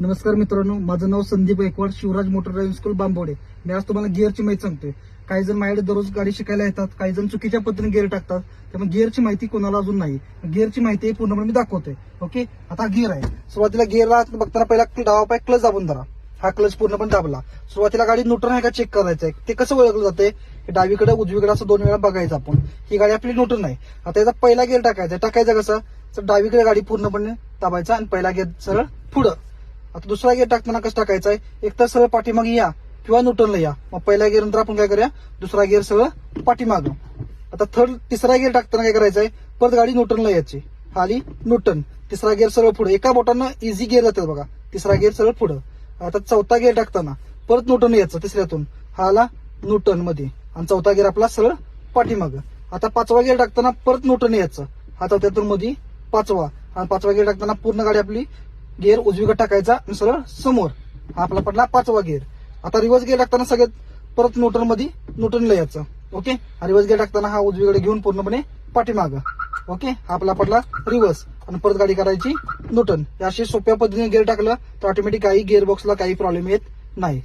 नमस्कार मित्रांनो माझं नाव Sandeep Gaikwad Shivraj motor driving school Bambode. मी आज तुम्हाला गिअरची माहिती सांगतोय. काही जण माझ्याकडे दररोज गाडी शिकायला येतात काही जण चुकीच्या पद्धतीने गिअर टाकतात. त्यामुळे गिअरची माहिती कोणाला अजून नाही. गिअरची माहिती पूर्णपणे मी दाखवतोय. ओके आता गिअर आहे. सुरुवातीला गिअरला बघताना पहिला डावा पाय क्लच दाबून धरा. हा क्लच पूर्णपणे दाबला. सुरुवातीला गाडी न्यूट्रन आहे का चेक करायचं आहे? ते कसं ओळखलं जाते? डावीकडे उजवीकडे असं दोन वेळा बघायचं आपण. ही गाडी आपली न्यूट्रन आहे आता याचा पहिला गिअर टाकायचा टाकायचा कसं? तर डावीकडे गाडी पूर्णपणे दाबायचा आणि पहिला गिअर सरळ पुढं. आता दुसरा गिअर टाकताना कसं टाकायचा आहे एक तर सरळ पाठीमागे या किंवा न्यूटनला या. मग पहिल्या गिअर नंतर आपण काय करूया? दुसरा गिअर सरळ पाठीमाग. आता थर्ड तिसरा गिअर टाकताना काय करायचं आहे परत गाडी न्यूटनला यायची. हा आली न्यूटन तिसरा गिअर सरळ पुढे. एका बोटानं इझी गिअर जातात बघा. तिसरा गिअर सरळ पुढं. आता चौथा गिअर टाकताना परत न्यूटन यायचं तिसऱ्यातून. हा आला न्यूटनमध्ये आणि चौथा गिअर आपला सरळ पाठीमागं. आता पाचवा गिअर टाकताना परत न्यूटन यायचं. हा चौथ्यातून मध्ये पाचवा. आणि पाचवा गिअर टाकताना पूर्ण गाडी आपली गिअर उजवीकडे टाकायचा आणि सरळ समोर. हा आपला पडला पाचवा गिअर. आता रिव्हर्स गिअर टाकताना सगळ्यात परत न्यूटनमध्ये न्यूटनला यायचं. ओके रिव्हर्स गिअर टाकताना हा उजवीकडे घेऊन पूर्णपणे पाठीमागं. ओके हा आपला पडला रिव्हर्स आणि परत गाडी करायची न्यूटन या अशी सोप्या पद्धतीने गिअर टाकलं तर ऑटोमॅटिक काही गिअर बॉक्सला काही प्रॉब्लेम येत नाही.